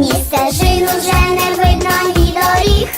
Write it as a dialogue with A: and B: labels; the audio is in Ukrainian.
A: Ні стежин уже не видно ні доріг.